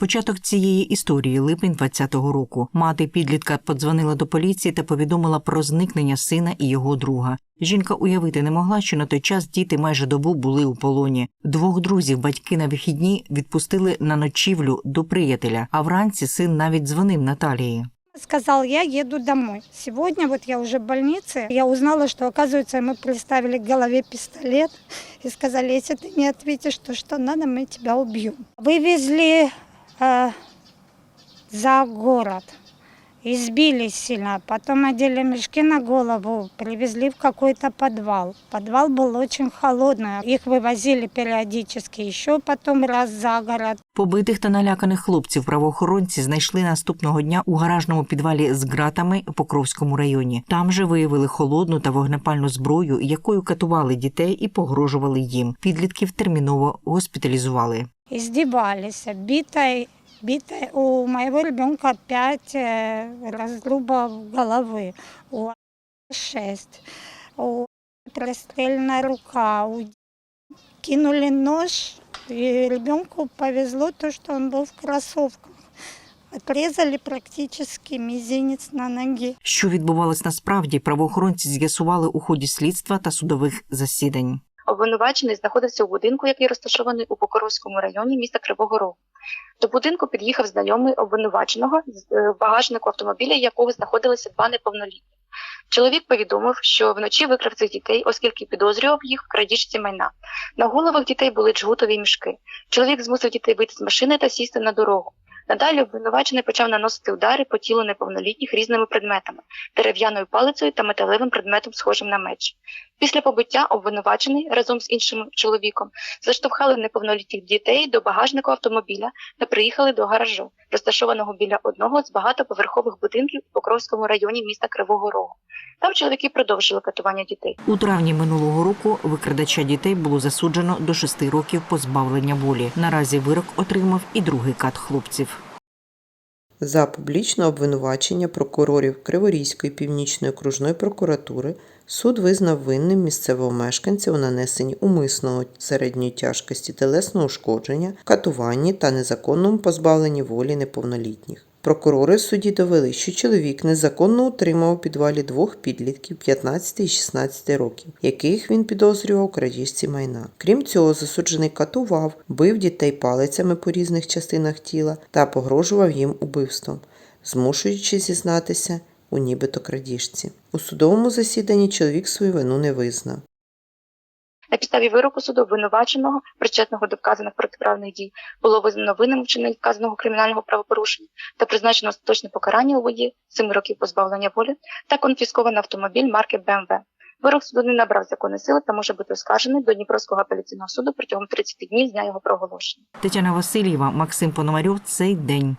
Початок цієї історії липень 20-го року. Мати підлітка подзвонила до поліції та повідомила про зникнення сина і його друга. Жінка уявити не могла, що на той час діти майже добу були у полоні. Двох друзів батьки на вихідні відпустили на ночівлю до приятеля, а вранці син навіть дзвонив Наталії. Сказал, я еду домой. Сегодня вот я уже в больнице, я узнала, что, оказывается, мы приставили к голове пистолет и сказали, если ты не ответишь, то что надо, мы тебя убьем. Вывезли э, за город, избили сильно, потом одели мешки на голову, привезли в какой-то подвал. Подвал был очень холодный, их вывозили периодически, еще потом раз за город. Побитих та наляканих хлопців правоохоронці знайшли наступного дня у гаражному підвалі з ґратами у Покровському районі. Там же виявили холодну та вогнепальну зброю, якою катували дітей і погрожували їм. Підлітків терміново госпіталізували. издевались, битой, битой. У моего ребенка пять э, разрубов головы, у шесть, у прострельная рука, у кинули нож, и ребенку повезло то, что он был в кроссовках. Отрезали практически мизинец на ноге. Що відбувалось насправді, правоохоронці з'ясували у ході слідства та судових засідань. Обвинувачений знаходився у будинку, який розташований у Покоровському районі міста Кривого Рогу. До будинку під'їхав знайомий обвинуваченого, з- е, багажнику автомобіля якого знаходилися два неповнолітні. Чоловік повідомив, що вночі викрав цих дітей, оскільки підозрював їх в крадіжці майна. На головах дітей були джгутові мішки. Чоловік змусив дітей вийти з машини та сісти на дорогу. Надалі обвинувачений почав наносити удари по тілу неповнолітніх різними предметами, дерев'яною палицею та металевим предметом, схожим на меч. Після побиття обвинувачений разом з іншим чоловіком заштовхали неповнолітніх дітей до багажнику автомобіля та приїхали до гаражу, розташованого біля одного з багатоповерхових будинків у Покровському районі міста Кривого Рогу. Там чоловіки продовжили катування дітей. У травні минулого року викрадача дітей було засуджено до шести років позбавлення волі. Наразі вирок отримав і другий кат хлопців. За публічне обвинувачення прокурорів Криворізької північної окружної прокуратури суд визнав винним місцевого мешканця у нанесенні умисного середньої тяжкості телесного ушкодження, катуванні та незаконному позбавленні волі неповнолітніх. Прокурори в суді довели, що чоловік незаконно утримав у підвалі двох підлітків 15 і 16 років, яких він підозрював у крадіжці майна. Крім цього, засуджений катував, бив дітей палицями по різних частинах тіла та погрожував їм убивством, змушуючи зізнатися у нібито крадіжці. У судовому засіданні чоловік свою вину не визнав. На підставі вироку суду обвинуваченого, причетного до вказаних протиправних дій, було визнано винним вчинення вказаного кримінального правопорушення та призначено остаточне покарання у воді 7 років позбавлення волі та конфісковано автомобіль марки BMW. Вирок суду не набрав законної сили та може бути оскаржений до Дніпровського апеляційного суду протягом 30 днів з дня його проголошення. Тетяна Васильєва, Максим Пономарьов. Цей день.